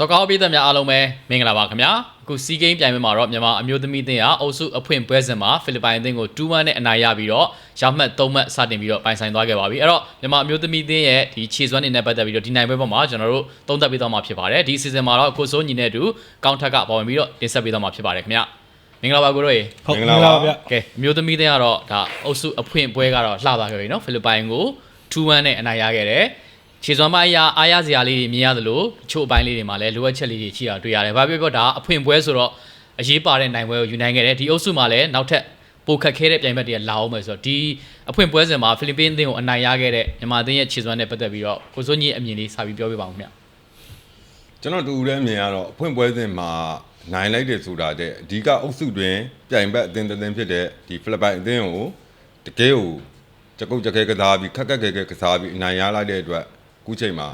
စောကောင်းပြည်သက်များအားလုံးပဲမင်္ဂလာပါခင်ဗျာအခုစီးကိန်းပြိုင်ပွဲမှာတော့မြန်မာအမျိုးသမီးအသင်းကအုပ်စုအဖွင့်ပွဲစဉ်မှာဖိလစ်ပိုင်အသင်းကို2-1နဲ့အနိုင်ရပြီးတော့ရောက်မှတ်3မှတ်စတင်ပြီးတော့ပိုင်ဆိုင်သွားခဲ့ပါပြီအဲ့တော့မြန်မာအမျိုးသမီးအသင်းရဲ့ဒီခြေစွမ်းတွေနဲ့ပတ်သက်ပြီးတော့ဒီနိုင်ပွဲပေါ်မှာကျွန်တော်တို့သုံးသပ်ပေးသွားမှာဖြစ်ပါတယ်ဒီ season မှာတော့ကိုစိုးညီနဲ့အတူကောင်းထက်ကပါဝင်ပြီးတော့တင်ဆက်ပေးသွားမှာဖြစ်ပါတယ်ခင်ဗျာမင်္ဂလာပါကိုတို့ရေဟုတ်မမင်္ဂင်္ဂလာလာပါပါဗျကဲအမျိုးသမီးအသင်းကတော့ဒါအုပ်စုအဖွင့်ပွဲကတော့လှသွားခဲ့ပြီနော်ဖိလစ်ပိုင်ကို2-1နဲ့အနိုင်ရခဲ့တယ် ခြေစွမ်းပိုင်းအရာအားရစရာလေးတွေမြင်ရသလိုတချို့အပိုင်းလေးတွေမှာလည်းလိုအပ်ချက်လေးတွေရှိတာတွေ့ရတယ်။ဘာဖြစ်ဖြစ်ဒါအဖွင့်ပွဲဆိုတော့အရေးပါတဲ့နိုင်ပွဲကိုယူနိုင်ခဲ့တယ်။ဒီအုပ်စုမှာလည်းနောက်ထပ်ပိုခက်ခဲတဲ့ပြိုင်ဘက်တွေကလာအောင်မယ်ဆိုတော့ဒီအဖွင့်ပွဲစဉ်မှာဖိလစ်ပင်းအသင်းကိုအနိုင်ရခဲ့တဲ့မြန်မာအသင်းရဲ့ခြေစွမ်းနဲ့ပတ်သက်ပြီးတော့ကိုစိုးကြီးအမြင်လေးစာပြီးပြောပြပါဦးခင်ဗျာကျွန်တော်တူဦးတဲ့မြင်ကတော့အဖွင့်ပွဲစဉ်မှာနိုင်လိုက်တယ်ဆိုတာတဲ့အဓိကအုပ်စုတွင်ပြိုင်ဘက်အသင်းတစ်သင်းဖြစ်တဲ့ဒီဖိလစ်ပိုင်အသင်းကိုတကယ်ကိုကြကုတ်ကြခဲကစားပြီးခက်ခက်ခဲခဲကစားပြီးအနိုင်ရလိုက်တဲ့အတွက်အ ခုချိန်မှာ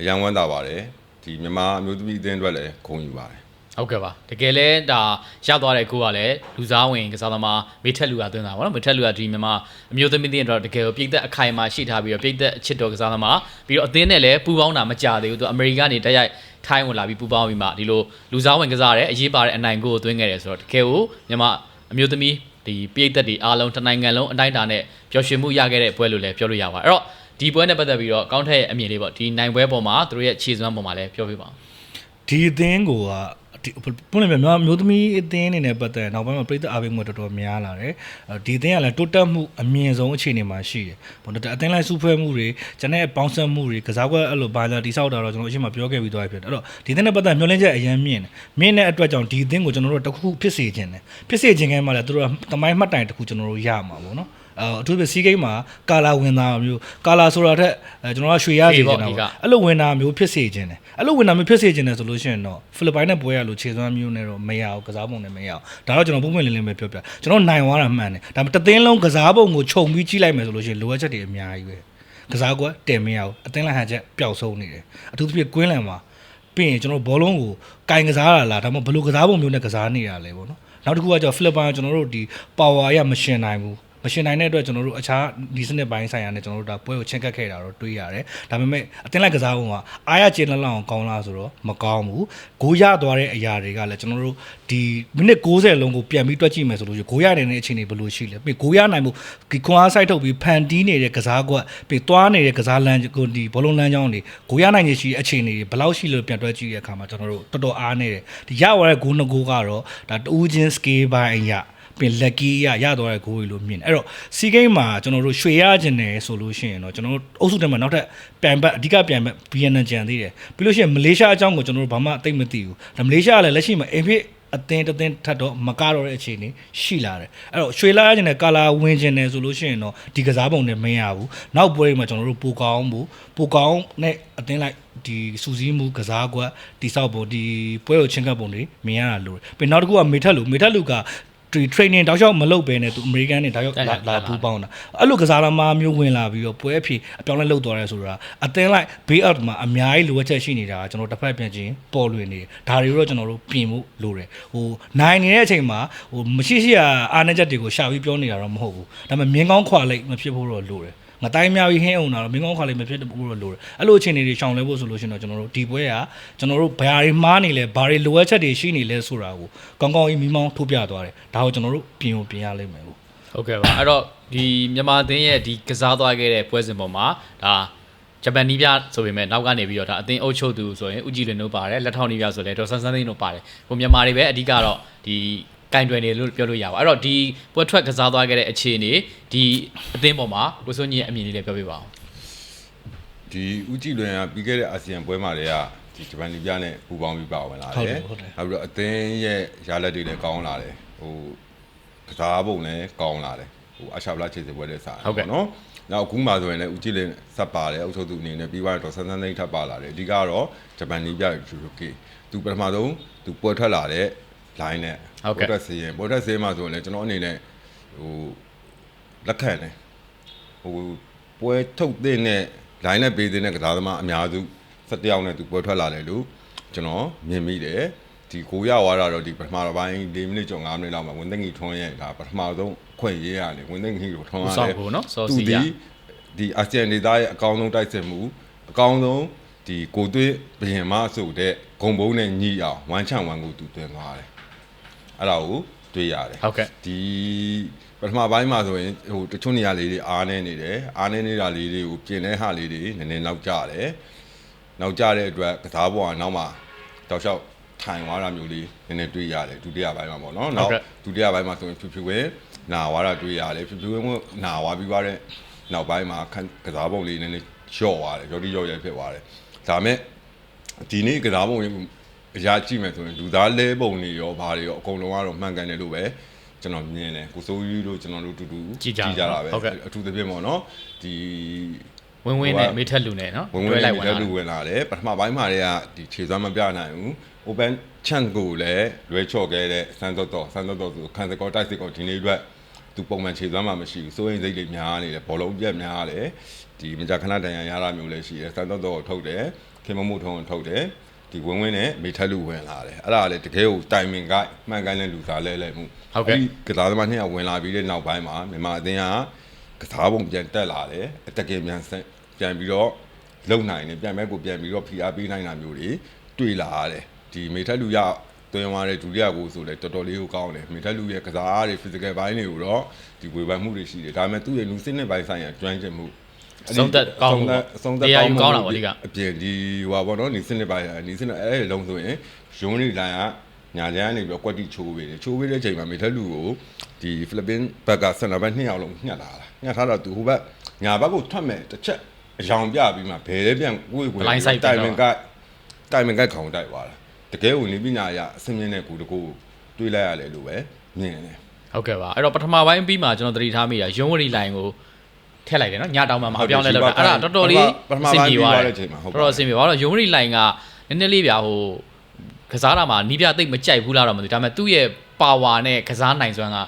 အယံဝမ်းသာပါတယ်ဒီမြန်မာအမျိုးသမီးအသင်းအတွက်လည်းဂုဏ်ယူပါတယ်။ဟုတ်ကဲ့ပါ။တကယ်လဲဒါရသွားတဲ့ကိုကလည်းလူစားဝင်ကစားသမားမေထက်လူကသွင်းတာပေါ့နော်။မေထက်လူကဒီမြန်မာအမျိုးသမီးအသင်းအတွက်တကယ်ကိုပြည်သက်အခိုင်အမာရှိထားပြီးတော့ပြည်သက်အချစ်တော်ကစားသမားပြီးတော့အသင်းနဲ့လည်းပူးပေါင်းတာမကြသေးဘူး။သူအမေရိကန်ကနေတက်ရိုက်ထိုင်းဝင်လာပြီးပူးပေါင်းပြီးမှဒီလိုလူစားဝင်ကစားတဲ့အရေးပါတဲ့အနိုင်ကိုသွင်းခဲ့တယ်ဆိုတော့တကယ်ကိုမြန်မာအမျိုးသမီးဒီပြည်သက်တွေအားလုံးတစ်နိုင်ငံလုံးအတိုင်းအတာနဲ့ပျော်ရွှင်မှုရခဲ့တဲ့ပွဲလို့လည်းပြောလို့ရပါတယ်။အဲ့တော့ ဒီပွဲနဲ့ပတ်သက်ပြီးတော့ကောင်းထက်ရဲ့အမြင်လေးပေါ့ဒီနိုင်ပွဲပေါ်မှာသူတို့ရဲ့ခြေစွမ်းပေါ်မှာလည်းပြောပြပါဦးဒီအသင်းကိုကဒီပုံလည်းမြန်မာမျိုးသမီးအသင်းအနေနဲ့ပတ်သက်ရင်နောက်ပိုင်းမှာပြည်သက်အားပေးမှုတော်တော်များလာတယ်အဲဒီအသင်းကလည်းတိုးတက်မှုအမြင့်ဆုံးအခြေအနေမှာရှိတယ်ပေါ့နော်အသင်းလိုက်စုဖွဲ့မှုတွေကျန်တဲ့ပေါင်းစပ်မှုတွေကစားကွက်အဲ့လိုဘာသာတိဆောက်တာတော့ကျွန်တော်အရှိမပြောခဲ့ပြီးသွားပြီဖြစ်တယ်အဲ့တော့ဒီအသင်းနဲ့ပတ်သက်မျှော်လင့်ချက်အရင်မြင့်တယ်မြင့်တဲ့အတွက်ကြောင့်ဒီအသင်းကိုကျွန်တော်တို့တစ်ခုခုဖြစ်စေခြင်းတယ်ဖြစ်စေခြင်းကမှလည်းတို့ကတမိုင်းမှတ်တိုင်တစ်ခုကျွန်တော်တို့ရမှာပေါ့နော် အဲအထူးသဖြင့်စီးကိမ်းမှာကာလာဝင်တာမျိုးကာလာဆိုတာထက်အဲကျွန်တော်ကရွှေရစီနေတာပေါ့အဲ့လိုဝင်တာမျိုးဖြစ်စေခြင်းတယ်အဲ့လိုဝင်တာမျိုးဖြစ်စေခြင်းတယ်ဆိုလို့ရှိရင်တော့ဖိလစ်ပိုင်နဲ့ပွဲရလို့ခြေစွမ်းမျိုးနဲ့တော့မရဘူးကစားပုံနဲ့မရဘူးဒါတော့ကျွန်တော်ပုံမှန်လင်းလင်းပဲပြောပြကျွန်တော်နိုင်သွားတာမှန်တယ်ဒါပေမဲ့တစ်သင်းလုံးကစားပုံကိုခြုံပြီးကြည့်လိုက်မယ်ဆိုလို့ရှိရင်လိုအပ်ချက်တွေအများကြီးပဲကစားကွက်တင်မရဘူးအသင်းလိုက်ဟန်ချက်ပျောက်ဆုံးနေတယ်အထူးသဖြင့်ကွင်းလန်မှာပြီးရင်ကျွန်တော်ဘောလုံးကိုကင်ကစားတာလားဒါမှမဟုတ်ဘယ်လိုကစားပုံမျိုးနဲ့ကစားနေတာလဲပေါ့နော်နောက်တစ်ခုကကျတော့ဖိလစ်ပိုင်ကကျွန်တော်တို့ဒီပါဝါရမရှင်နိုင်ဘူးမ ရှင်နိုင်တဲ့အတွက်ကျွန်တော်တို့အခြားဒီစနစ်ပိုင်းဆိုင်ရာနဲ့ကျွန်တော်တို့ဒါပွဲကိုချင်းကပ်ခဲ့တာတော့တွေးရတယ်ဒါပေမဲ့အတင်းလိုက်ကစားပုံကအားရကျေနပ်လောက်အောင်ကောင်းလားဆိုတော့မကောင်းဘူးဂိုးရသွားတဲ့အရာတွေကလည်းကျွန်တော်တို့ဒီမိနစ်60လုံးကိုပြန်ပြီးတွက်ကြည့်မယ်ဆိုလို့ရှိရင်ဂိုးရနေတဲ့အခြေအနေဘယ်လိုရှိလဲပြီးဂိုးရနိုင်မှုဒီခွန်အားစိုက်ထုတ်ပြီးဖန်တီးနေတဲ့ကစားကွက်ပြီးသွားနေတဲ့ကစားလမ်းကိုဒီဘောလုံးလမ်းကြောင်းတွေဂိုးရနိုင်ခြင်းရှိအခြေအနေတွေဘယ်လောက်ရှိလို့ပြန်တွက်ကြည့်တဲ့အခါမှာကျွန်တော်တို့တော်တော်အားနေတယ်ဒီရသွားတဲ့ဂိုးနှစ်ဂိုးကတော့ဒါတူးချင်း scale ပိုင်းအရာ ပြင်လက်ကီရရသွားတဲ့ဂိုးကြီးလို့မြင်တယ်အဲ့တော့စီဂိမ်းမှာကျွန်တော်တို့ရွှေရခြင်းတယ်ဆိုလို့ရှိရင်တော့ကျွန်တော်တို့အုပ်စုထဲမှာနောက်ထပ်ပြိုင်ဘက်အဓိကပြိုင်ဘက် BNN ကြံသေးတယ်ပြီးလို့ရှိရင်မလေးရှားအကြောင်းကိုကျွန်တော်တို့ဘာမှသိမသိဘူးဒါမလေးရှားကလည်းလက်ရှိမှာအင်ဖစ်အသင်းတစ်သင်းထပ်တော့မကတော့တဲ့အခြေအနေရှိလာတယ်အဲ့တော့ရွှေလာရခြင်းနဲ့ကာလာဝင်ခြင်းနဲ့ဆိုလို့ရှိရင်တော့ဒီကစားပုံနဲ့မရဘူးနောက်ပွဲတွေမှာကျွန်တော်တို့ပိုကောင်းမှုပိုကောင်းနဲ့အသင်းလိုက်ဒီစူးစီးမှုကစားကွက်တိဆောက်ပုံဒီပွဲကိုချင်းကပ်ပုံတွေမြင်ရတာလို့ပြီးနောက်တစ်ခုကမေထက်လူမေထက်လူက ဒီ training တောက်လျှောက်မလုပ်ဘဲနဲ့သူအမေရိကန်နဲ့တောက်လျှောက်လာလာပူပေါင်းတာအဲ့လိုကစားသမားမျိုးဝင်လာပြီးတော့ပွဲအဖြစ်အပြောင်းလဲလုပ်သွားတယ်ဆိုတာအသင်းလိုက် bay out မှာအများကြီးလိုအပ်ချက်ရှိနေတာကျွန်တော်တစ်ဖက်ပြန်ချင်းပေါ်လွင်နေတယ်ဒါတွေတော့ကျွန်တော်တို့ပြင်ဖို့လိုတယ်ဟိုနိုင်နေတဲ့အချိန်မှာဟိုမရှိရှိရအားနည်းချက်တွေကိုရှာပြီးပြောနေတာတော့မဟုတ်ဘူးဒါပေမဲ့မြင်းကောင်းခွာလိုက်မဖြစ်ဖို့တော့လိုတယ် ငတိုင်းများပြီးဟင်းအောင်တာတော့မင်းကောင်းခွာလေးမဖြစ်ဘူးလို့လိုတယ်အဲ့လိုအခြေအနေတွေရှောင်လဲဖို့ဆိုလို့ရှိရင်တော့ကျွန်တော်တို့ဒီပွဲကကျွန်တော်တို့ဘာတွေမှားနေလဲဘာတွေလိုအပ်ချက်တွေရှိနေလဲဆိုတာကိုကောင်းကောင်းကြီးမိမောင်းထုတ်ပြသွားတယ်ဒါကိုကျွန်တော်တို့ပြင်ကိုပြင်ရလိမ့်မယ်လို့ဟုတ်ကဲ့ပါအဲ့တော့ဒီမြန်မာအသင်းရဲ့ဒီကစားသွားခဲ့တဲ့ပွဲစဉ်ပေါ်မှာဒါဂျပန်နီးပြဆိုပေမဲ့နောက်ကနေပြီးတော့ဒါအသင်းအုပ်ချုပ်သူဆိုရင်ဥကြည်လွင်တို့ပါတယ်လက်ထောက်နီးပြဆိုလဲဒေါ်ဆန်းဆန်းသိန်းတို့ပါတယ်ဟိုမြန်မာတွေပဲအဓိကတော့ဒီ ကင်တွယ်နေလို့ပြောလို့ရပါအဲ့တော့ဒီပွဲထွက်ကစားသွားခဲ့တဲ့အခြေအနေဒီအသင်းပေါ်မှာကိုစိုးညီရဲ့အမြင်လေးလည်းပြောပြပါအောင်ဒီဥကြည်လွင်ကပြီးခဲ့တဲ့အာဆီယံပွဲမှာတည်းကဒီဂျပန်လီပြနဲ့ပူပေါင်းပြီးပါဝင်လာတယ်ဟုတ်တယ်ဟုတ်တယ်နောက်ပြီးတော့အသင်းရဲ့ရလက်တွေလည်းကောင်းလာတယ်ဟိုကစားပုံလည်းကောင်းလာတယ်ဟိုအရှာဗလာခြေစပွဲလည်းစားတယ်ပေါ့နော်နောက်အခုမှဆိုရင်လည်းဥကြည်လွင်ဆက်ပါတယ်အုပ်ချုပ်သူအနေနဲ့ပြီးသွားတော့ဆန်းဆန်းသိန်းထပ်ပါလာတယ်အဓိကတော့ဂျပန်လီပြယူရိုကေသူပထမဆုံးသူပွဲထွက်လာတဲ့ line နဲ့ပွဲထွက်စီရင်ပွဲထွက်စီရင်မှဆိုရင်လည်းကျွန်တော်အနေနဲ့ဟိုလက်ခံတယ်ဟိုပွဲထုတ်တဲ့နဲ့ line နဲ့ပေးတဲ့နဲ့ကစားသမားအများစု17ယောက်နဲ့သူပွဲထွက်လာတယ်လို့ကျွန်တော်မြင်မိတယ်ဒီကိုရဝါတော့ဒီပထမပိုင်း4မိနစ်ကျော်5မိနစ်လောက်မှာဝင်သိင္ကြီးထွန်းရဲ့ဒါပထမဆုံးခွင့်ရေးရတယ်ဝင်သိင္ကြီးကိုထွန်းရတယ်ဦးဆောင်ဖို့နော်စောစီသူရဒီဒီအာဆီယံဒေသရဲ့အကောင်းဆုံးတိုက်စစ်မှုအကောင်းဆုံးဒဒီကိုသွေးဘယင်မဆိုတဲ့ဂုံဘုံနဲ့ညီအောင်ဝမ်းချံဝမ်းကိုသူတွင်သွားတယ် အဲ့ဒါကိုတွေ့ရတယ်ဟုတ်ကဲ့ဒီပထမပိုင်းမှာဆိုရင်ဟိုတချို့နေရာလေးတွေအားနေနေတယ်အားနေနေတာလေးတွေကိုပြင်တဲ့ဟာလေးတွေနည်းနည်းနောက်ကျတယ်နောက်ကျတဲ့အတွက်ကစားပေါ်ကနောက်မှာတောက်လျှောက်ထိုင်သွားတာမျိုးလေးနည်းနည်းတွေ့ရတယ်ဒုတိယပိုင်းမှာပေါ့နော်နောက်ဒုတိယပိုင်းမှာဆိုရင်ဖြူဖြူဝဲနာသွားတာတွေ့ရတယ်ဖြူဖြူဝဲကနာသွားပြီးသွားတဲ့နောက်ပိုင်းမှာခန်းကစားပုံလေးနည်းနည်းလျှော့သွားတယ်ရော်တီရော်ရဲဖြစ်သွားတယ်ဒါမဲ့ဒီနေ့ကစားပုံလေး အရာကြည့်မယ်ဆိုရင်လူသားလဲပုံတွေရောဘာတွေရောအကုန်လုံးကတော့မှန်ကန်တယ်လို့ပဲကျွန်တော်မြင်တယ်ကိုစိုးကြီးတို့ကျွန်တော်တို့တူတူကြတာပဲအထူးသဖြင့်ပေါ့နော်ဒီဝင်းဝင်းနဲ့မေထက်လူနဲ့နော်ဝင်ဝင်လိုက်ဝင်လူဝင်လာတယ်ပထမပိုင်းမှာတည်းကဒီခြေစွမ်းမပြနိုင်ဘူး open chance ကိုလည်းလွဲချော့ခဲ့တဲ့ဆန်တော့တော့ဆန်တော့တော့ဆိုခန်စကောတိုက်စစ်ကောဒီနေ့အတွက်သူပုံမှန်ခြေစွမ်းမှမရှိဘူးစိုးရင်စိတ်တွေများနေတယ်ဘောလုံးပြက်များတယ်ဒီမကြခဏတန်ရရတာမျိုးလည်းရှိတယ်ဆန်တော့တော့ထုတ်တယ်ခင်မမှုထုံးထုတ်တယ် ဒီဝင်းဝင်းနဲ့မေထက်လူဝင်လာတယ်အဲ့ဒါလည်းတကယ်ကိုတိုင်မင်ကမှန်ကန်တဲ့လူသားလဲလဲမှုကစားသမားနှစ်ယောက်ဝင်လာပြီးတဲ့နောက်ပိုင်းမှာမြန်မာအသင်းကကစားပုံပြန်တက်လာတယ်အတက်ကင်ပြန်ဆက်ပြန်ပြီးတော့လုံနိုင်တယ်ပြန်မဲ့ကိုပြန်ပြီးတော့ဖိအားပေးနိုင်တာမျိုးတွေတွေ့လာရတယ်ဒီမေထက်လူရသွင်းသွားတဲ့ဒုတိယကိုဆိုလဲတော်တော်လေးကိုကောင်းတယ်မေထက်လူရဲ့ကစားတွေ physical ဘိုင်းတွေကိုတော့ဒီဝေဖန်မှုတွေရှိတယ်ဒါပေမဲ့သူ့ရဲ့လူစစ်နှစ်ပိုင်းဆိုင်ရာကျွမ်းကျင်မှု ဆုံးသက်ကောင်းမှုပေါ့ဆုံးသက်တရားကောယူင်းမှုကောင်းတာပေါ့ဒီကအပြင်ဒီဟိုပါဘောနော်ဒီစစ်နှစ်ပိုင်းဒီစစ်နှစ်အဲ့ဒီလုံးဆိုရင်ရုံးနေလိုင်းကညာချမ်းကနေပြီးတော့ကွက်တီချိုးပေးတယ်ချိုးပေးတဲ့အချိန်မှာမေထက်လူကိုဒီဖိလစ်ပင်းဘက်ကဆန်နာဘက်နှစ်ယောက်လုံးညှက်လာတာညှက်ထားတော့သူဟိုဘက်ညာဘက်ကိုထွက်မဲ့တစ်ချက်အယောင်ပြပြီးမှဘယ်လဲပြန်ကိုယ်ကိုယ်တိုင်မင်ကတိုင်မင်ကခေါင်းတိုက်သွားတာတကယ်ကိုနေပညာရအစင်းမြင့်တဲ့ကိုတကိုတွေးလိုက်ရတယ်လို့ပဲမြင်တယ်ဟုတ်ကဲ့ပါအဲ့တော့ပထမပိုင်းပြီးမှကျွန်တော်သတိထားမိတာရုံးဝရီလိုင်းကို ထည့်လိုက်တယ်နော်ညတောင်မှမဟုတ်ပြောင်းလဲလောက်တာအဲ့ဒါတော်တော်လေးအဆင်ပြေသွားတယ်တော်တော်အဆင်ပြေသွားတော့ရုံးဝရီလိုင်းကနည်းနည်းလေးဗျာဟိုကစားတာမှာနီးပြသိမ့်မကြိုက်ဘူးလားတော့မသိဒါပေမဲ့သူ့ရဲ့ power နဲ့ကစားနိုင်စွမ်းက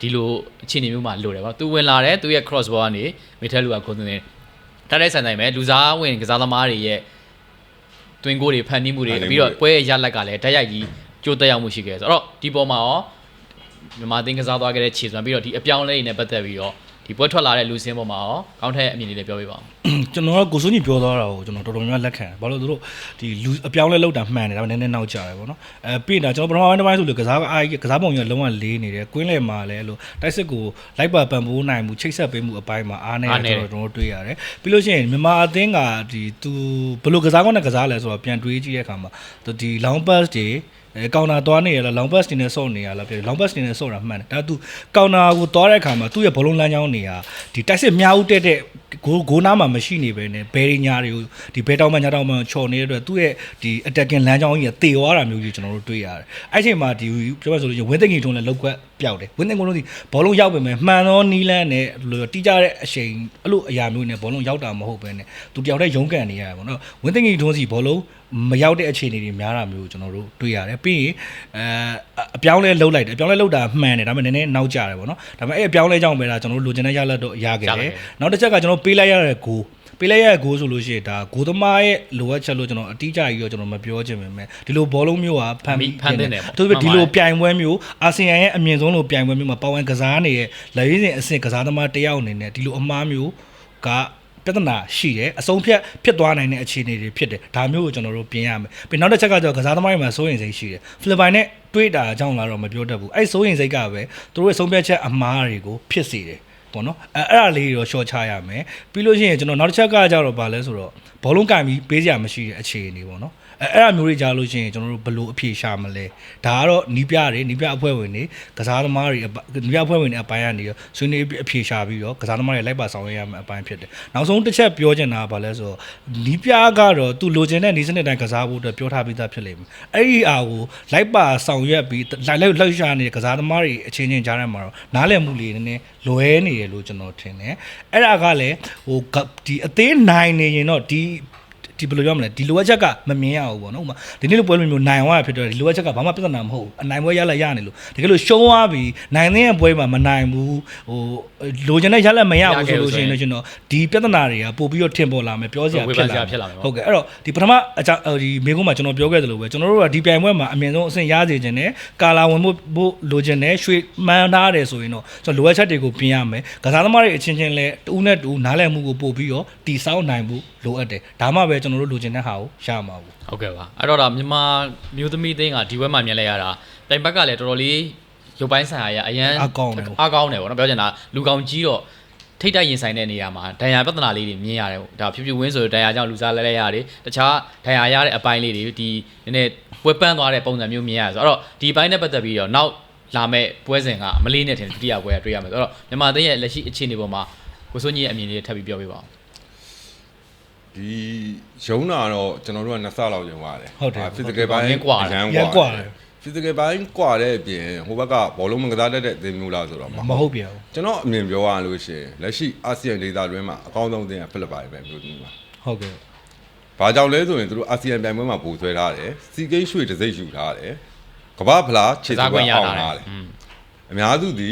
ဒီလိုအခြေအနေမျိုးမှာလိုတယ်ပေါ့သူဝင်လာတယ်သူရဲ့ cross ball ကနေမီထက်လူကကိုသွင်းတယ်တက်တဲ့ဆန်တိုင်းပဲလူစားဝင်ကစားသမားတွေရဲ့တွင်ကိုတွေဖန်တီးမှုတွေပြီးတော့ပွဲရဲ့ရလက်ကလည်းတက်ရိုက်ကြီးကြိုးတက်ရောက်မှုရှိခဲ့ဆိုတော့ဒီပေါ်မှာရောမြန်မာအသင်းကစားသွားခဲ့တဲ့ခြေစွမ်းပြီးတော့ဒီအပြောင်းအလဲတွေနဲ့ပတ်သက်ပြီးတော့ ဒီပွဲထွက်လာတဲ့လူစင်းပေါ်မှာရောကောင်းတဲ့အမြင်လေးလည်းပြောပြပါဦးကျွန်တော်ကကိုစိုးကြီးပြောသွားတာကိုကျွန်တော်တော်တော်များများလက်ခံတယ်ဘာလို့လဲသူတို့ဒီလူအပြောင်းလဲလောက်တာမှန်တယ်ဒါပေမဲ့နည်းနည်းနောက်ကျတယ်ပေါ့နော်အဲပြီးတာကျွန်တော်ပထမပိုင်းတစ်ပိုင်းဆိုလို့ကစားအားကစားပုံကြီးလုံးဝလေးနေတယ်ကွင်းလယ်မှာလည်းအဲ့လိုတိုက်စစ်ကိုလိုက်ပါပံပိုးနိုင်မှုချိတ်ဆက်ပေးမှုအပိုင်းမှာအားနေတယ်ကျွန်တော်တို့တွေ့ရတယ်ပြီးလို့ရှိရင်မြန်မာအသင်းကဒီသူဘယ်လိုကစားကောင်းတဲ့ကစားလဲဆိုတော့ပြန်တွေးကြည့်တဲ့အခါမှာသူဒီ long pass တွေ အဲကောင်တာသွားနေရလား long pass တွေနဲ့ဆော့နေရလားဖြစ် long pass တွေနဲ့ဆော့တာမှန်တယ်ဒါသူကောင်တာကိုသွားတဲ့အခါမှာသူ့ရဲ့ဘောလုံးလမ်းကြောင်းနေရဒီတိုက်စစ်များဦးတက်တဲ့ ဂိုးဂိုးနားမှာမရှိနေပဲနဲ့ဘယ်ရညာတွေကိုဒီဘဲတောင်းမှညာတောင်းမှချော်နေတဲ့အတွက်သူ့ရဲ့ဒီ attacking လမ်းကြောင်းကြီးကတေသွားတာမျိုးကြီးကျွန်တော်တို့တွေ့ရတယ်အဲ့ချိန်မှာဒီပြောရဆိုလို့ဝင်းသိငင်ထုံးလည်းလောက်ကွက်ပျောက်တယ်ဝင်းသိငင်ထုံးဒီဘောလုံးရောက်ပေမဲ့မှန်သောနီးလန်းနဲ့တီးကြတဲ့အချိန်အဲ့လိုအရာမျိုးနဲ့ဘောလုံးရောက်တာမဟုတ်ပဲနဲ့သူတယောက်တည်းရုန်းကန်နေရတယ်ပေါ့နော်ဝင်းသိငင်ထုံးစီဘောလုံးမရောက်တဲ့အခြေအနေတွေများတာမျိုးကျွန်တော်တို့တွေ့ရတယ်ပြီးရင်အဲအပြောင်းလဲလှုပ်လိုက်တယ်အပြောင်းလဲလှုပ်တာမှန်တယ်ဒါပေမဲ့နည်းနည်းနောက်ကျတယ်ပေါ့နော်ဒါပေမဲ့အဲ့အပြောင်းလဲကြောင့်ပဲဒါကျွန်တော်တို့လိုချင်တဲ့ရလဒ်တော့ရခဲ့တယ်နောက်တစ်ချက်ကကျွန်တော်ပေးလိုက်ရတဲ့ဂိုးပေးလိုက်ရတဲ့ဂိုးဆိုလို့ရှိရင်ဒါဂိုးသမားရဲ့လိုအပ်ချက်လို့ကျွန်တော်အတိအကျကြီးတော့ကျွန်တော်မပြောချင်ပါမယ်ဒီလိုဘောလုံးမျိုးကဖန်ပြီးသူဒီလိုပြိုင်ပွဲမျိုးအာဆီယံရဲ့အမြင့်ဆုံးလိုပြိုင်ပွဲမျိုးမှာပါဝင်ကစားနေတဲ့လက်ရင်းစင်အဆင့်ကစားသမားတယောက်အနေနဲ့ဒီလိုအမားမျိုးကပြဿနာရှိတယ်အဆုံးဖြတ်ဖြစ်သွားနိုင်တဲ့အခြေအနေတွေဖြစ်တယ်ဒါမျိုးကိုကျွန်တော်တို့ပြင်ရမယ်ပြီးနောက်တစ်ချက်ကကျတော့ကစားသမားတွေမှာစိုးရင်စိတ်ရှိတယ်ဖိလစ်ပိုင်နဲ့တွေးတာအကြောင်းလာတော့မပြောတတ်ဘူးအဲ့စိုးရင်စိတ်ကပဲသူတို့ရဲ့ဆုံးဖြတ်ချက်အမားတွေကိုဖြစ်စေတယ် ပေါ့နော်အဲအဲ့ဒါလေးတော့ရှော့ချရမယ်ပြီးလို့ရှိရင်ကျွန်တော်နောက်တစ်ချက်ကကြတော့ဗာလဲဆိုတော့ဘောလုံးကင်ပြီးပေးစရာမရှိတဲ့အခြေအနေပေါ့နော် အဲအဲ့အမျိုးတွေကြားလို့ရှိရင်ကျွန်တော်တို့ဘယ်လိုအဖြေရှာမလဲဒါကတော့နီးပြတွေနီးပြအဖွဲ့ဝင်တွေကစားသမားတွေနီးပြအဖွဲ့ဝင်တွေအပိုင်းကနေရောဆွေးနွေးအဖြေရှာပြီးတော့ကစားသမားတွေလိုက်ပါဆောင်ရွက်ရမယ့်အပိုင်းဖြစ်တယ်နောက်ဆုံးတစ်ချက်ပြောချင်တာကဘာလဲဆိုတော့နီးပြကတော့သူလိုချင်တဲ့နီးစနစ်တိုင်းကစားဖို့အတွက်ပြောထားပြီးသားဖြစ်လိမ့်မယ်အဲ့ဒီအားကိုလိုက်ပါဆောင်ရွက်ပြီးလိုက်လိုက်လှုပ်ရှားနေတဲ့ကစားသမားတွေအချင်းချင်းကြားထဲမှာတော့နားလည်မှုလေးနည်းနည်းလွဲနေတယ်လို့ကျွန်တော်ထင်တယ်အဲ့ဒါကလည်းဟိုဒီအသေးနိုင်နေရင်တော့ဒီ ဒီဘယ်လိုပြောမလဲဒီလိုအပ်ချက်ကမမြင်ရဘူးပေါ့နော်ဥပမာဒီနေ့လိုပွဲလိုမျိုးနိုင်သွားဖြစ်တော့ဒီလိုအပ်ချက်ကဘာမှပြဿနာမဟုတ်ဘူးအနိုင်ပွဲရလာရနေလို့တကယ်လို့ရှုံးသွားပြီနိုင်တဲ့ပွဲမှာမနိုင်ဘူးဟိုလိုချင်တဲ့ရလက်မရဘူးဆိုလို့ရှိရင်တော့ကျွန်တော်ဒီပြဿနာတွေကပို့ပြီးတော့ထင်ပေါ်လာမယ်ပြောစရာဖြစ်လာဟုတ်ကဲ့အဲ့တော့ဒီပထမအကြဒီမိကုန်းမှာကျွန်တော်ပြောခဲ့သလိုပဲကျွန်တော်တို့ကဒီပြိုင်ပွဲမှာအမြင့်ဆုံးအဆင့်ရစေခြင်းနဲ့ကာလာဝင်ဖို့လိုချင်တဲ့ရွှေမှန်ထားတယ်ဆိုရင်တော့ကျွန်တော်လိုအပ်ချက်တွေကိုပြင်ရမယ်ကစားသမားတွေအချင်းချင်းလဲတူးနဲ့တူးနားလည်မှုကိုပို့ပြီးတော့တီဆောက်နိုင်ဖို့လိုအပ်တယ်ဒါမှပဲကျွန်တော်ကျွန်တော်တို့လိုချင်တဲ့ဟာကိုရမှာပေါ့ဟုတ်ကဲ့ပါအဲ့တော့ဒါမြန်မာမျိုးသမီးသင်းကဒီဘက်မှာမြင်လဲရတာတိုင်ဘက်ကလည်းတော်တော်လေးရုပ်ပိုင်းဆိုင်ရာရအရန်အားကောင်းတယ်ပေါ့အားကောင်းတယ်ဗောနော်ပြောချင်တာလူကောင်ကြီးတော့ထိတ်တိုက်ရင်ဆိုင်တဲ့နေရာမှာဒဏ်ရာပြဿနာလေးတွေမြင်ရတယ်ဒါဖြူဖြူဝင်းဆိုဒဏ်ရာကြောင့်လူစားလဲလဲရတယ်တခြားဒဏ်ရာရတဲ့အပိုင်းလေးတွေဒီနည်းနည်းပွဲပန်းသွားတဲ့ပုံစံမျိုးမြင်ရတယ်ဆိုတော့ဒီဘိုင်းနဲ့ပတ်သက်ပြီးတော့နောက်လာမဲ့ပွဲစဉ်ကမလေးနဲ့ထင်ဒုတိယပွဲကတွေ့ရမယ်ဆိုတော့မြန်မာသင်းရဲ့လက်ရှိအခြေအနေပေါ်မှာကိုစိုးကြီးရဲ့အမြင်လေးထပ်ပြီးပြောပြပါဦးဒီ ရုံးတာတော့ကျွန်တော်တို့ကနှစ်ဆလောက်ရုံရတယ်ဟုတ်တယ်အာ physical ဘိုင်းရမ်းကွာတယ်ရမ်းရမ်းကွာတယ် physical ဘိုင်းကွာတဲ့အပြင်ဟိုဘက်ကဘောလုံးမကစားတတ်တဲ့သင်းမျိုးလားဆိုတော့မမဟုတ်ဟုတ်ပြန်ဘူးကျွန်တော်အမြင်ပြောရလို့ရှိရင်လက်ရှိအာဆီယံဒေသတွင်းမှာအကောင်းဆုံးသင်းကဖိလစ်ပိုင်ပဲမျိုးမျိုးပါဟုတ်ကဲ့ဘာကြောင့်လဲဆိုရင်သူတို့အာဆီယံပြိုင်ပွဲမှာပို့ဆွဲထားတယ်စီကိန်းရွှေတစ်စိတ်ယူထားတယ်ကမ္ဘာဖလားခြေကစားစွခွဲင့်ရအောင်တာထားလေတယ်อืมအများစုဒီ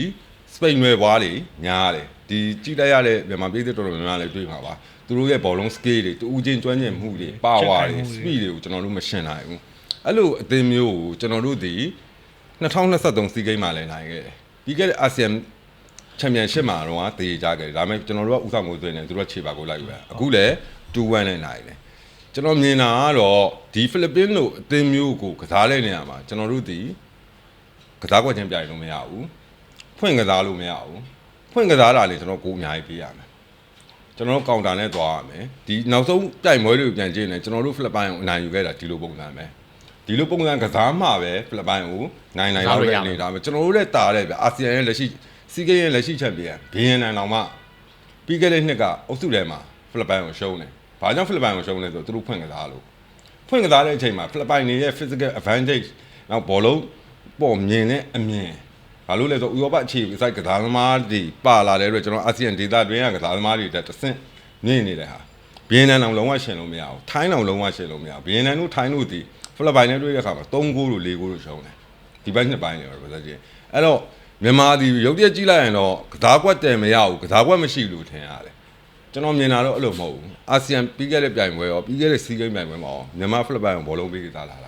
စပိန်နွယ်ဘွားတွေများတယ်ဒီကြည့်လိုက်ရတဲ့မြန်မာပြည်သူတော်တော်များများလည်းတွေ့မှာပါ သူတို့ရဲ့ဘောလုံး scale တွေတူးချင်းကျွမ်းကျင်မှုတွေ power တွေ speed တွေကိုကျွန်တော်တို့မရှင်းနိုင်ဘူးအဲ့လိုအသင်းမျိုးကိုကျွန်တော်တို့ဒီ2023စီးကိန်းမှာလည်းနိုင်ခဲ့တယ်ပြီးခဲ့တဲ့အာဆီယံချန်ပီယံရှစ်မှာတော့တည်ကြခဲ့တယ်ဒါပေမဲ့ကျွန်တော်တို့ကဥဆောင်ကိုသွင်းတယ်သူတို့ကခြေပါကိုလိုက်ပဲအခုလည်း2-1နဲ့နိုင်တယ်ကျွန်တော်မြင်တာကတော့ဒီဖိလစ်ပင်းတို့အသင်းမျိုးကိုကစားတဲ့နေရာမှာကျွန်တော်တို့ဒီကစားကွက်ချင်းပြိုင်လို့မရဘူးဖွင့်ကစားလို့မရဘူးဖွင့်ကစားတာလေကျွန်တော်ကိုယ်အများကြီးပေးရမယ် ကျွန်တော်တို့ကောင်တာနဲ့သွားရမယ်ဒီနောက်ဆုံးပြိုင်ပွဲတွေကိုပြန်ကြည့်နေကျွန်တော်တို့ဖိလစ်ပိုင်ကိုအနိုင်ယူခဲ့တာဒီလိုပုံစံပဲဒီလိုပုံစံကစားမှပဲဖိလစ်ပိုင်ကိုနိုင်နိုင်လောက်တဲ့နေတာပဲကျွန်တော်တို့လည်းတားတယ်ဗျအာဆီယံရဲ့လက်ရှိစီကေရဲ့လက်ရှိချန်ပီယံဘီယန်နန်တော်မှပြီးခဲ့တဲ့နှစ်ကအုပ်စုထဲမှာဖိလစ်ပိုင်ကိုရှုံးတယ်ဘာကြောင့်ဖိလစ်ပိုင်ကိုရှုံးလဲဆိုတော့သူတို့ဖွင့်ကစားလို့ဖွင့်ကစားတဲ့အချိန်မှာဖိလစ်ပိုင်တွေရဲ့ physical advantage နောက်ဘောလုံးပေါ်မြင်တဲ့အမြင် ဘာလို့လဲဆိုတော့ဥရောပအခြေစိုက်ကစားသမားတွေပါလာတဲ့အတွက်ကျွန်တော်အာဆီယံဒေသတွင်းကကစားသမားတွေတက်တဆင့်မြင့်နေတဲ့ဟာဘီယန်နန်အောင်လုံးဝရှင်လို့မရဘူးထိုင်းအောင်လုံးဝရှင်လို့မရဘူးဘီယန်နန်တို့ထိုင်းတို့ဒီဖိလစ်ပိုင်နဲ့တွေ့တဲ့အခါမှာ3ဂိုးလို့4ဂိုးလို့ရှုံးတယ်ဒီဘက်နှစ်ပိုင်းနေတော့ပါစချင်းအဲ့တော့မြန်မာဒီရုပ်တရက်ကြည့်လိုက်ရင်တော့ကစားကွက်တယ်မရဘူးကစားကွက်မရှိဘူးလို့ထင်ရတယ်ကျွန်တော်မြင်တာတော့အဲ့လိုမဟုတ်ဘူးအာဆီယံပြီးခဲ့တဲ့ပြိုင်ပွဲရောပြီးခဲ့တဲ့စီးကိန်းပြိုင်ပွဲမှာရောမြန်မာဖိလစ်ပိုင်ကိုဘောလုံးပေးကစားလာတာ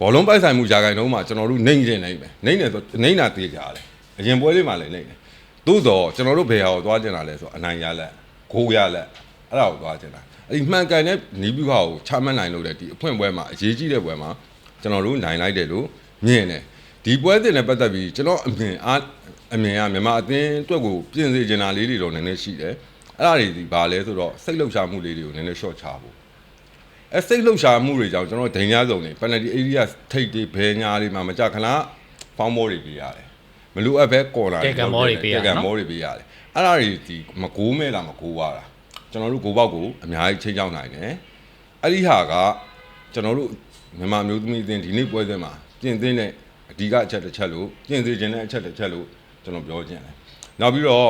ဘောလုံးပိုက်ဆိုင်မှုယာကိုင်တုံးမှာကျွန်တော်တို့နှိမ့်ကျင်နေပဲနှိမ့်နေဆိုနှိမ့်တာသေးကြတယ်အရင်ပွဲလေးမှာလည်းနှိမ့်တယ်သို့တော့ကျွန်တော်တို့ဘယ်ဟာကိုသွားကျင်တာလဲဆိုအနိုင်ရလက်ဂိုးရလက်အဲ့ဒါကိုသွားကျင်တာအဲ့ဒီမှန်ကန်တဲ့နီးပြဟာကိုချမှတ်နိုင်လို့တဲ့ဒီအဖွင့်ပွဲမှာအရေးကြီးတဲ့ပွဲမှာကျွန်တော်တို့နိုင်လိုက်တယ်လို့မြင်တယ်ဒီပွဲတင်နဲ့ပတ်သက်ပြီးကျွန်တော်အမြင်အားအမြင်ကမြန်မာအသင်းအတွက်ကိုပြင်စေချင်တာလေးတွေတော့နည်းနည်းရှိတယ်အဲ့ဒါတွေဒီဘာလဲဆိုတော့စိတ်လှုပ်ရှားမှုလေးတွေကိုနည်းနည်း short ချဖို့ အဲစိတ်လှုပ်ရှားမှုတွေကြောင့်ကျွန်တော်ဒိန်များစုံနေ penalty area ထိတ်တွေဘယ်ညာတွေမှာမကြခဏဖောင်းမောတွေပေးရတယ်မလူအပ်ပဲကော်လာကဲကံမောတွေပေးရတယ်ကဲကံနော်မောတွေပေးရတယ်အဲ့ဒါတွေဒီမကိုးမဲလားမကိုးပါလားကျွန်တော်တို့ကိုပေါက်ကိုအများကြီးချိန်ချောင်းနိုင်တယ်အဲ့ဒီဟာကကျွန်တော်တို့မြန်မာမျိုးသမီးအသင်းဒီနေ့ပွဲစဉ်မှာပြင်သင်းတဲ့အဓိကအချက်တစ်ချက်လို့ပြင်စေခြင်းတဲ့အချက်တစ်ချက်လို့ကျွန်တော်ပြောခြင်းတယ်နောက်ပြီးတော့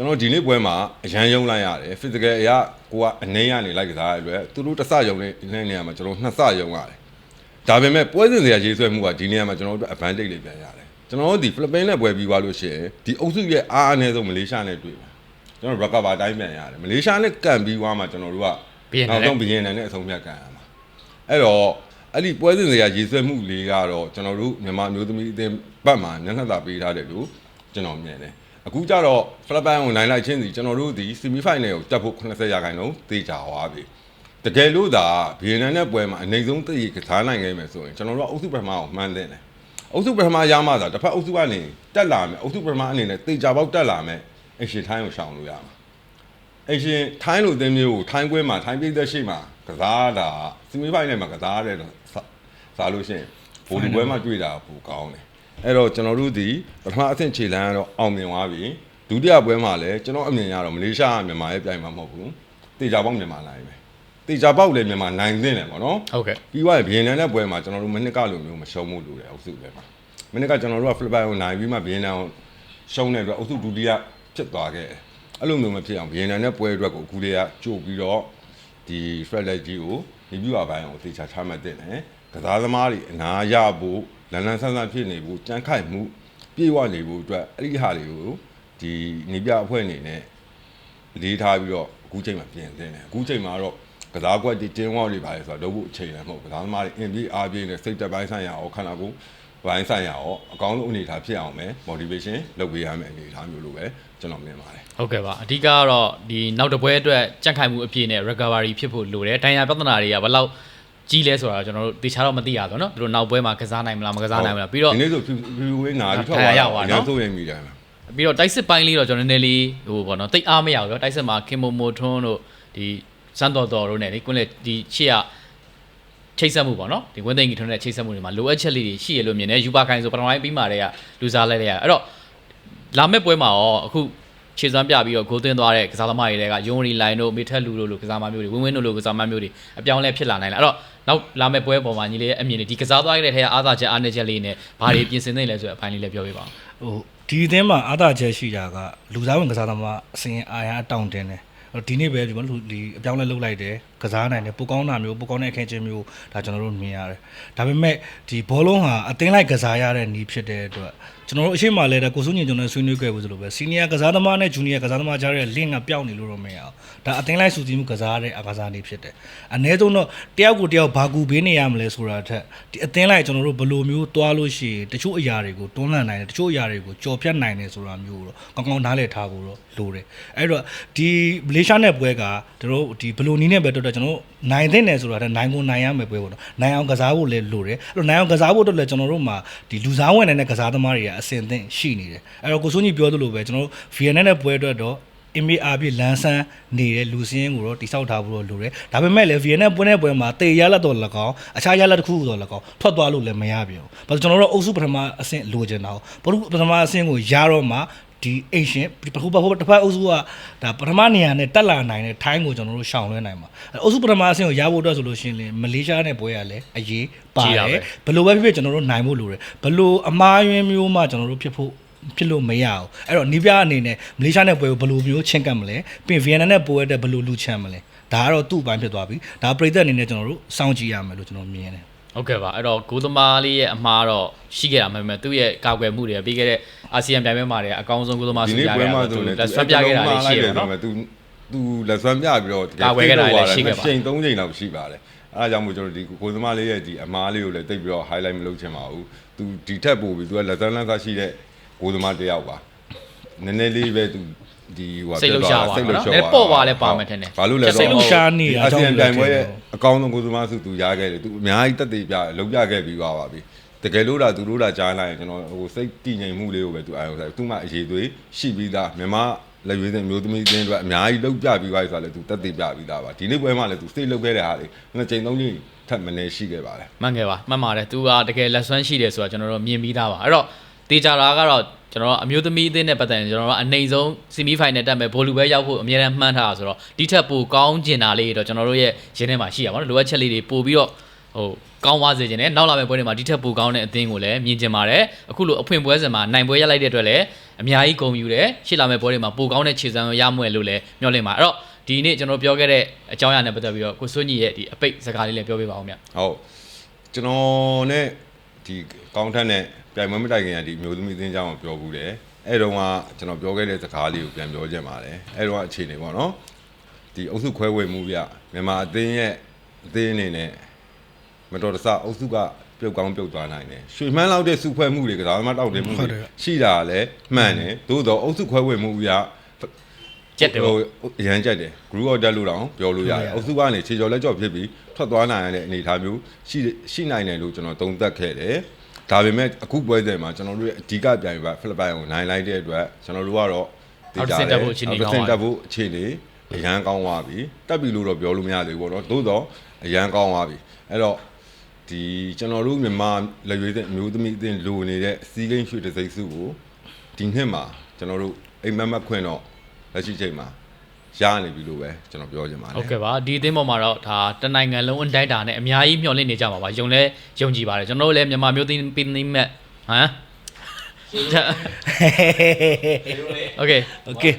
ကျွန်တော်ဒီနေ့ပွဲမှာအရန်ယုံလိုက်ရတယ် physical အရာကိုကအနှိမ့်ရနေလိုက်ကစားရတဲ့အတွက်သူတို့တစ်ဆယုံနေတဲ့နေရာမှာကျွန်တော်နှစ်ဆယုံရတယ်ဒါပေမဲ့ပွဲစဉ်စရာရေးဆွဲမှုကဒီနေရာမှာကျွန်တော်တို့ advantage လေးပြန်ရတယ်ကျွန်တော်တို့ဒီဖိလစ်ပိန်းနဲ့ပွဲပြီးသွားလို့ရှိရင်ဒီအုပ်စုရဲ့အားအနည်းဆုံးမလေးရှားနဲ့တွေ့ပါကျွန်တော် recover တိုင်းပြန်ရတယ်မလေးရှားနဲ့ကန်ပြီးသွားမှကျွန်တော်တို့ကဘီယန်နန်နဲ့နောက်ဆုံးဘီယန်နန်နဲ့အဆုံးဖြတ်ကန်ရမှာအဲ့တော့အဲ့ဒီပွဲစဉ်စရာရေးဆွဲမှုလေးကတော့ကျွန်တော်တို့မြန်မာမျိုးသမီးအသင်းဘက်မှာညနေသာပေးထားတယ်လို့ကျွန်တော်မြင်တယ် အခုကျတော့ဖိလစ်ပိုင်ကိုနိုင်လိုက်ချင်းစီကျွန်တော်တို့ဒီ semi final ကိုတက်ဖို့80ရာခိုင်နှုန်းသေချာသွားပြီတကယ်လို့သာဘီယန်နန်နဲ့ပွဲမှာအနေဆုံးသိရကစားနိုင်ခဲ့မယ်ဆိုရင်ကျွန်တော်တို့ကအုပ်စုပထမကိုမှန်းသင့်တယ်အုပ်စုပထမရမှသာတစ်ဖက်အုပ်စုကနေတက်လာမယ်အုပ်စုပထမအနေနဲ့သေချာပေါက်တက်လာမယ်အရှင်ထိုင်းကိုရှောင်လို့ရမှာအရှင်ထိုင်းလိုအသင်းမျိုးကိုထိုင်းပွဲမှာထိုင်းပြည်သက်ရှိမှာကစားတာစီမီဖိုင်နယ်မှာကစားတဲ့တော့စစားလို့ရှိရင်ဗိုလ်ဒီပွဲမှာတွေ့တာပိုကောင်းတယ် အဲ့တော့ကျွန်တော်တို့ဒီပထမအဆင့်ခြေလမ်းကတော့အောင်မြင်သွားပြီဒုတိယပွဲမှာလည်းကျွန်တော်အမြင်ရတော့မလေးရှားကမြန်မာရဲ့ပြိုင်မှာမဟုတ်ဘူးတေချာပေါက်မြန်မာနိုင်ပဲတေချာပေါက်လည်းမြန်မာနိုင်သင့်တယ်ပေါ့နော်ဟုတ်ကဲ့ပြီးသွားရင်ဗီယက်နမ်နဲ့ပွဲမှာကျွန်တော်တို့မနစ်ကလိုမျိုးမရှုံးမှုလိုတယ်အုပ်စုပဲမှာမနစ်ကကျွန်တော်တို့ကဖိလစ်ပိုင်ကိုနိုင်ပြီးမှဗီယက်နမ်ကိုရှုံးတဲ့အတွက်အုပ်စုဒုတိယဖြစ်သွားခဲ့တယ်အဲ့လိုမျိုးမဖြစ်အောင်ဗီယက်နမ်နဲ့ပွဲအတွက်ကိုအခုလေးကကြိုပြီးတော့ဒီ strategy ကိုဒီပြူအပိုင်းကိုသေချာချမှတ်တဲ့တယ် ကစားသမားတွေအနာရဖို့လန်လန်ဆန်းဆန်းဖြစ်နေဖို့ကြမ်းခိုက်မှုပြေဝနေဖို့အတွက်အဲ့ဒီဟာတွေကိုဒီနေပြအဖွဲ့အနေနဲ့လေးထားပြီးတော့အခုချိန်မှာပြင်သင်းတယ်အခုချိန်မှာတော့ကစားကွက်ဒီတင်းဝေါတွေပါလေဆိုတော့လုပ်ဖို့အချိန်လည်းမဟုတ်ကစားသမားတွေအင်ပြေးအားပြေးနဲ့စိတ်တက်ပိုင်းဆိုင်ရာအောင်ခန္ဓာကိုယ်ဘိုင်းဆိုင်ရရောအကောင်းဆုံးအနေအထားဖြစ်အောင်ပဲ motivation လုပ်ပေးရမယ်အနေအထားမျိုးလိုပဲကျွန်တော်မြင်ပါတယ်ဟုတ်ကဲ့ပါအဓိကကတော့ဒီနောက်တစ်ပွဲအတွက်ကြန့်ခိုင်မှုအပြည့်နဲ့ recovery ဖြစ်ဖို့လိုတယ်ဒဏ်ရာပြဿနာတွေကဘယ်လောက် ကြီးလဲဆိုတာကျွန်တော်တို့တေချာတော့မသိရတော့เนาะသူတို့နောက်ပွဲမှာကစားနိုင်မလားမကစားနိုင်မလားပြီးတော့ ဒီနေ့ဆိုဖြူဖြူဝေးနာပြီးထွက် ထိုင် သွား ရ ရ ပါ ပါ နော် တော့ဆိုရင်မိတယ် ပြီးတော့တိုက်စစ်ပိုင်းလေးတော့ကျွန်တော်နည်းနည်းလေးဟိုပေါ့နော်တိတ်အားမရဘူးတော့တိုက်စစ်မှာခင်မိုမိုထွန်းတို့ဒီစန်တော်တော်တို့ ਨੇ လေကွန်းလေဒီရှေ့ကချိတ်ဆက်မှုပေါ့နော်ဒီဝင်းသိန်းကြီးထွန်းတဲ့ချိတ်ဆက်မှုတွေမှာလိုအပ်ချက်လေးတွေရှိရလို့မြင်တယ်ယူပါခိုင်ဆိုပထမပိုင်းပြီးမှတည်းကလူစားလိုက်လိုက်ရအဲ့တော့လာမယ့်ပွဲမှာရောအခု ခြေစွမ်းပြပြီးတော့ဂိုးသွင်းသွားတဲ့ကစားသမားတွေတွေကယုံရီလိုင်းတို့မေထက်လူတို့လိုကစားသမားမျိုးတွေဝင်းဝင်းတို့လိုကစားသမားမျိုးတွေအပြောင်းလဲဖြစ်လာနိုင်လားအဲ့တော့နောက်လာမယ့်ပွဲပေါ်မှာညီလေးရဲ့အမြင်တွေဒီကစားသွားတဲ့ထဲကအားသာချက်အားနည်းချက်လေးနဲ့ဘာတွေပြင်ဆင်နေလဲဆိုတဲ့အပိုင်းလေးလည်းပြောပြပါဦးဟိုဒီအသင်းမှာအာသာချက်ရှိတာကလူစားဝင်ကစားသမားအစင်အာရအတောင့်တင်းတယ်အဲ့တော့ဒီနေ့ပဲဒီမှာလူဒီအပြောင်းလဲလုပ်လိုက်တယ် ကစားနိုင်တယ်ပိုကောင်းတာမျိုးပိုကောင်းတဲ့အခင်းချင်းမျိုးဒါကျွန်တော်တို့မြင်ရတယ်ဒါပေမဲ့ဒီဘောလုံးဟာအသင်းလိုက်ကစားရတဲ့နီးဖြစ်တဲ့အတွက်ကျွန်တော်တို့အရှိမလဲတဲ့ကိုစုညင်ကျွန်တော်ဆွေးနွေးခဲ့ဘူးဆိုလို့ပဲစီနီယာကစားသမားနဲ့ဂျူနီယာကစားသမားကြားတဲ့ link ကပျောက်နေလို့တော့မရအောင်ဒါအသင်းလိုက်စုစည်းမှုကစားတဲ့အကစားနေဖြစ်တယ်အ ਨੇ ဆုံးတော့တယောက်ကိုတယောက်ဘာကူပေးနေရမလဲဆိုတာထက်ဒီအသင်းလိုက်ကျွန်တော်တို့ဘယ်လိုမျိုးတွားလို့ရှိရင်တချို့အရာတွေကိုတွန်းလှန်နိုင်တယ်တချို့အရာတွေကိုကြော်ဖြတ်နိုင်တယ်ဆိုတာမျိုးတော့ကောင်းကောင်းနားလည်ထားဖို့တော့လိုတယ်အဲ့တော့ဒီမလေးရှားနဲ့ပွဲကတို့တို့ဒီဘယ်လိုနည်းနဲ့ပဲတော်တော်ကျွန်တော်တို့နိုင်တဲ့နယ်ဆိုတာတဲ့နိုင်ကိုနိုင်ရမယ်ပွဲပေါ့နော်နိုင်အောင်ကစားဖို့လည်းလိုတယ်အဲ့တော့နိုင်အောင်ကစားဖို့တော့လည်းကျွန်တော်တို့မှာဒီလူစားဝင်နေတဲ့ကစားသမားတွေကအစင်သင့်ရှိနေတယ်အဲ့တော့ကိုစိုးကြီးပြောသလိုပဲကျွန်တော်တို့ VNN နဲ့ပွဲအတွက်တော့ MAR ပြလန်းဆန်းနေတဲ့လူစင်းကိုတော့တိဆောက်ထားဖို့တော့လိုတယ်ဒါပေမဲ့လည်း VNN ပွဲနဲ့ပွဲမှာတေရလက်တော့၎င်းအခြားရလက်တစ်ခုတော့၎င်းထွက်သွားလို့လည်းမရပြန်ဘူးဘာလို့ကျွန်တော်တို့အုပ်စုပထမအဆင့်လိုချင်တာဟုတ်ဘာလို့ပထမအဆင့်ကိုရတော့မှ ဒီအိရှင်ပခုပခုတစ်ဖက်အုပ်စုကဒါပထမနေရာနဲ့တက်လာနိုင်တဲ့ထိုင်းကိုကျွန်တော်တို့ရှောင်လွှဲနိုင်မှာအုပ်စုပထမအဆင့်ကိုရဖို့အတွက်ဆိုလို့ရှိရင်လေမလေးရှားနဲ့ပွဲရလဲအရေးပါတယ်ဘယ်လိုပဲဖြစ်ဖြစ်ကျွန်တော်တို့နိုင်ဖို့လိုတယ်ဘယ်လိုအမားယွင်းမျိုးမှကျွန်တော်တို့ဖြစ်ဖို့ဖြစ်လို့မရအောင်အဲ့တော့နီးပြအနေနဲ့မလေးရှားနဲ့ပွဲကိုဘယ်လိုမျိုးချင်းကပ်မလဲပြင်ဗီယက်နမ်နဲ့ပွဲတဲ့ဘယ်လိုလူချမ်းမလဲဒါကတော့သူ့အပိုင်းဖြစ်သွားပြီဒါပရိသတ်အနေနဲ့ကျွန်တော်တို့စောင့်ကြည့်ရမယ်လို့ကျွန်တော်မြင်တယ် ဟုတ်ကဲ့ပါအဲ့တော့ဂိုးသမားလေးရဲ့အမှားတော့ရှိခဲ့တာမှန်မှန်သူ့ရဲ့ကာကွယ်မှုတွေပြီးခဲ့တဲ့အာဆီယံပြိုင်ပွဲမှာတွေအကောင်းဆုံးဂိုးသမားဒီဆုနေ့ရပွဲခဲ့တာမှာသူဆိုလည်းလက်ဆွဲပြခဲ့တာလေးရှိတယ်နော်သူသူလက်ဆွဲပြပြီးတော့တကယ်ကာကွယ်ခဲ့တာလည်းရှိခဲ့ပါချိန်၃ချိန်လောက်ရှိပါတယ်အဲဒါကြောင့်မို့ကျွန်တော်ဒီကိုသမားလေးရဲ့ဒီအမားလေးကိုလည်းတိတ်ပြီးတော့ highlight မလုပ်ချင်ပါဘူးသူဒီထက်ပိုပြီးသူကလက်ဆွဲလန်းစားရှိတဲ့ကိုသမားတစ်ယောက်ပါနည်းနည်းလေးပဲသူ ဒီဟိုစိတ်လှုပ်ရှားသွားစိတ်လှုပ်ရှားနော်နည်းပေါ့ပါလဲပါမယ်ထင်တယ်ဘာလို့လဲစိတ်လှုပ်ရှားနေတာအာကြောဆီင့်ယံလည်းပြိုင်ပွဲရဲ့ထင်တယ်အကောင်းဆုံးကိုသမားစုသူရခဲ့တယ်သူအများကြီးတက်သေးပြလုံးပြခဲ့ပြီးသွားပါပြီတကယ်လို့ဒါသူတို့ဒါကြားလိုက်ရင်ကျွန်တော်ဟိုစိတ်တည်ငြိမ်မှုလေးကိုပဲသူအာရုံစိုက်သူမှအရေးသွေးရှိပြီးသားမြန်မာလက်ရွေးစင်မျိုးသမီးချင်းတို့အများကြီးလုံးပြပြီးသွားပြီဆိုတော့လေသူတက်သေးပြပြီးသားပါဒီနေ့ပွဲမှာလည်းသူစိတ်လုံးခဲ့တဲ့ဟာလေးနှစ်ချိန်သုံးချိန်ထပ်မနေရှိခဲ့ပါတယ်မှန်ခဲ့ပါမှန်ပါတယ်သူကတကယ်လက်ဆွမ်းရှိတယ်ဆိုတာကျွန်တော်တို့မြင်ပြီးသားပါအဲ့တော့ တေချာတာကတော့ကျွန်တော်တို့အမျိုးသမီးအသင်းနဲ့ပတ်သက်ရင်ကျွန်တော်တို့အနေဆုံးဆီမီဖိုင်နယ်တက်မယ်ဘိုလူပဲရောက်ဖို့အများအားမှန်းထားတာဆိုတော့ဒီထက်ပိုကောင်းကျင်တာလေးတော့ကျွန်တော်တို့ရဲ့ရင်းထဲမှာရှိရပါတော့လိုအပ်ချက်လေးတွေပို့ပြီးတော့ဟိုကောင်းသွားစေခြင်းနဲ့နောက်လာမယ့်ပွဲတွေမှာဒီထက်ပိုကောင်းတဲ့အသင်းကိုလည်းမြင်ကျင်ပါတယ်အခုလိုအဖွင့်ပွဲစဉ်မှာနိုင်ပွဲရလိုက်တဲ့အတွက်လည်းအများကြီးဂုဏ်ယူတယ်ရှေ့လာမယ့်ပွဲတွေမှာပိုကောင်းတဲ့ခြေစမ်းရမွဲ့လို့လည်းမျှော်လင့်ပါအဲ့တော့ဒီနေ့ကျွန်တော်ပြောခဲ့တဲ့အကြောင်းအရာနဲ့ပတ်သက်ပြီးတော့ကိုစွန်းကြီးရဲ့ဒီအပိတ်စကားလေးလည်းပြောပြပါဦးမြတ်ဟုတ်ကျွန်တော်နဲ့ဒီကောင်းထက်နဲ့ ပြိုင်ပွဲမတိုင်ခင်ကဒီမျိုးသမီးအသင်းကြောင်းကိုပြောဘူးတယ်အဲ့တုန်းကကျွန်တော်ပြောခဲ့တဲ့စကားလေးကိုပြန်ပြောချင်ပါတယ်အဲ့တုန်းကအခြေအနေပေါ့နော်ဒီအုပ်စုခွဲဝေမှုပြမြန်မာအသင်းရဲ့အသင်းအနေနဲ့မတော်တဆအုပ်စုကပြုတ်ကောင်းပြုတ်သွားနိုင်တယ်ရွှေမှန်းလောက်တဲ့စုဖွဲ့မှုတွေကဒါမှမတောက်တယ်မှုဟုတ်တွေတယ်ရှိတာလည်းမှန်တယ်သို့တော့အုပ်စုခွဲဝေမှုပြကြက်တယ်ပေါ့ဟိုအရန်ကြက်တယ် group of dead လို့တောင်ပြောလို့ရတယ်အုပ်စုကနေခြေကျော်လက်ကျော်ဖြစ်ပြီးထွက်သွားနိုင်ရတဲ့အနေအထားမျိုးရှိရှိနိုင်တယ်လို့ကျွန်တော်သုံးသပ်ခဲ့တယ် ဒါပေမဲ့အခုပွဲစဉ်မှာကျွန်တော်တို့ရဲ့အဓိကပြိုင်ပွဲဖိလစ်ပိုင်ကိုနိုင်လိုက်တဲ့အတွက်ကျွန်တော်တို့ကတော့အောက်တစ်ဆင့်တက်ဖို့အခြေအနေကောင်းအောက်တစ်ဆင့်သွားပြီတက်ဖို့အခြေအနေအရန်ကောင်းသွားပြီတက်ပြီလို့တော့ပြောလို့မရသေးဘူးပေါ့နော်သို့တော့အရန်ကောင်းသွားပြီအဲ့တော့ဒီကျွန်တော်တို့မြန်မာလက်ရွေးတဲ့အမျိုးသမီးအသင်းလိုနေတဲ့စီးကိန်းရွှေတစိမ့်စုကိုဒီနှစ်မှာကျွန်တော်တို့အိမ်မက်မက်ခွင့်တော့လက်ရှိချိန်မှာ ရနေပြီလို့ပဲကျွန်တော်ပြောချင်ပါတယ်ဟုတ်ကဲ့ပါဒီအသင်းပေါ်မှာတော့ဒါတနိုင်ငံလုံးအတိုင်းတာနဲ့အများကြီးမျှော်လင့်နေကြပါပါယုံလဲယုံကြည်ပါတယ်ကျွန်တော်တို့လည်းမြန်မာမျိုးသင်းပင်းသင်းမဲ့ဟမ် Okay okay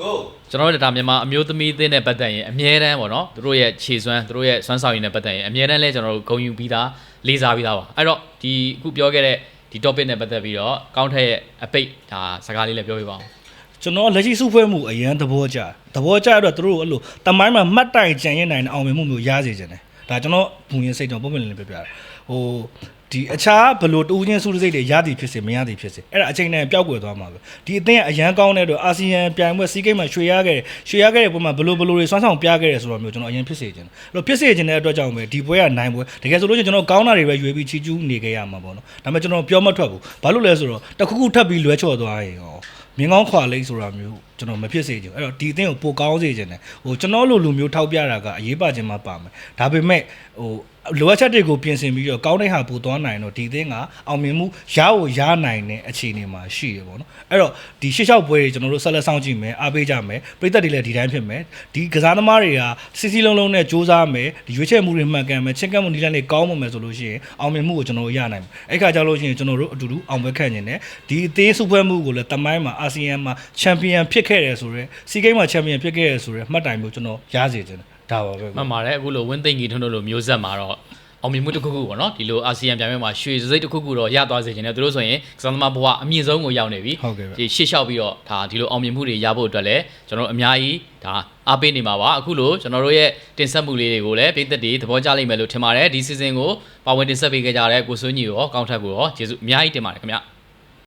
go ကျွန်တော်တို့ဒါမြန်မာအမျိုးသမီးအသင်းနဲ့ပတ်သက်ရင်အမြဲတမ်းပေါ့နော်သူတို့ရဲ့ခြေစွမ်းသူတို့ရဲ့စွမ်းဆောင်ရည်နဲ့ပတ်သက်ရင်အမြဲတမ်းလဲကျွန်တော်တို့ဂုဏ်ယူပြီးသားလေးစားပြီးသားပါအဲ့တော့ဒီအခုပြောခဲ့တဲ့ဒီ topic နဲ့ပတ်သက်ပြီးတော့ကောင်းထက်ရဲ့အပိတ်ဒါစကားလေးလည်းပြောပြပါဦး ကျွန်တော်လက်ရှိစုဖွဲ့မှုအရန်သဘောကျသဘောကျတော့သူတို့အဲ့လိုတမိုင်းမှာမှတ်တိုင်ကြံရင်နိုင်တဲ့အောင်မြင်မှုမျိုးရစေချင်တယ်ဒါကျွန်တော်ဘုံရင်စိတ်တော့ပုံမှန်လေးပြောပြတာဟိဟိုဒီအခြားဘလို့တူးချင်းစုစည်းစိတ်တွေရသည်ဖြစ်စေမရသည်ဖြစ်စေအဲ့ဒါအချိန်နဲ့ပျောက်ကွယ်သွားမှာပဲဒီအသင်းကအရန်ကောင်းတဲ့အတွက်အာဆီယံပြိုင်ပွဲစီးကိတ်မှာရွှေရခဲ့တယ်ရွှေရခဲ့တဲ့ပွဲမှာဘလို့ဘလို့တွေစွမ်းဆောင်ပြခဲ့တယ်ဆိုတော့မျိုးကျွန်တော်အရင်ဖြစ်စေချင်တယ်အဲ့လိုဖြစ်စေချင်တဲ့အတွက်ကြောင့်ပဲဒီပွဲကနိုင်ပွဲတကယ်ဆိုလို့ရှိရင်ကျွန်တော်ကောင်းတာတွေပဲရွေးပြီးချီကျူးနေခဲ့ရမှာပေါ့နော်ဒါပေမဲ့ကျွန်တော်ပြောမထွက်ဘူးဘာလို့လဲဆိုတော့တစ်ခုခုထပ်ပြီးလွဲချော်သွားရင်ရော မြင်းကောင်းခွာလိမ့်ဆိုတာမျိုးကျွန်တော်မဖြစ်စေချင်ဘူးအဲ့တော့ဒီအသင်းကိုပိုကောင်းစေချင်တယ်ဟိုကျွန်တော်လိုလူမျိုးထောက်ပြတာကအရေးပါခြင်းမပါမယ်ဒါပေမဲ့ဟို လိုအပ်ချက်တွေကိုပြင်ဆင်ပြီးတော့ကောင်းတဲ့ဟာပို့သွားနိုင်တော့ဒီအသင်းကအောင်မြင်မှုရဖို့ရနိုင်တဲ့အခြေအနေမှာရှိရပေါ့နော်အဲ့တော့ဒီရှေ့လျှောက်ပွဲတွေကျွန်တော်တို့ဆက်လက်ဆောင်ကြည့်မယ်အားပေးကြမယ်ပြည်သက်တွေလည်းဒီတိုင်းဖြစ်မယ်ဒီကစားသမားတွေကစီစီလုံးလုံးနဲ့စူးစမ်းမယ်ဒီရွေးချယ်မှုတွေမှန်ကန်မယ်ချင်းကပ်မှုဒီတိုင်းတွေကောင်းမှမယ်ဆိုလို့ရှိရင်အောင်မြင်မှုကိုကျွန်တော်တို့ရနိုင်မယ်အဲ့ခါကျလို့ရှိရင်ကျွန်တော်တို့အတူတူအောင်ပွဲခန့်နေတယ်ဒီအသင်းစုဖွဲ့မှုကိုလည်းတမိုင်းမှာအာဆီယံမှာချန်ပီယံဖြစ်ခဲ့တယ်ဆိုတော့စီဂိမ်းမှာချန်ပီယံဖြစ်ခဲ့တယ်ဆိုတော့မှတ်တိုင်မျိုးကျွန်တော်ရစေချင်တယ် ဒါပါပဲမှန်ပါတယ်အခုလိုဝင်းသိမ့်ကြီးထွန်းတို့လိုမျိုးဆက်မှာတော့အောင်မြင်မှုတစ်ခုခုပေါ့နော်ဒီလိုအာဆီယံပြိုင်ပွဲမှာရွှေစစိတ်တစ်ခုခုတော့ရသွားစေချင်တယ်သူတို့ဆိုရင်ကစားသမားဘဝအမြင့်ဆုံးကိုရောက်နေပြီဟုတ်ကဲ့ဗျဒီရှေ့လျှောက်ပြီးတော့ဒါဒီလိုအောင်မြင်မှုတွေရဖို့အတွက်လည်းကျွန်တော်တို့အများကြီးဒါအားပေးနေမှာပါအခုလိုကျွန်တော်တို့ရဲ့တင်ဆက်မှုလေးတွေကိုလည်းပြည်သက်တွေသဘောကျလိမ့်မယ်လို့ထင်ပါတယ်ဒီ season ကိုပါဝင်တင်ဆက်ပေးခဲ့ကြတဲ့ကိုစိုးညီရောကောင်းထက်ကိုရောကျေးဇူးအများကြီးတင်ပါတယ်ခင်ဗျ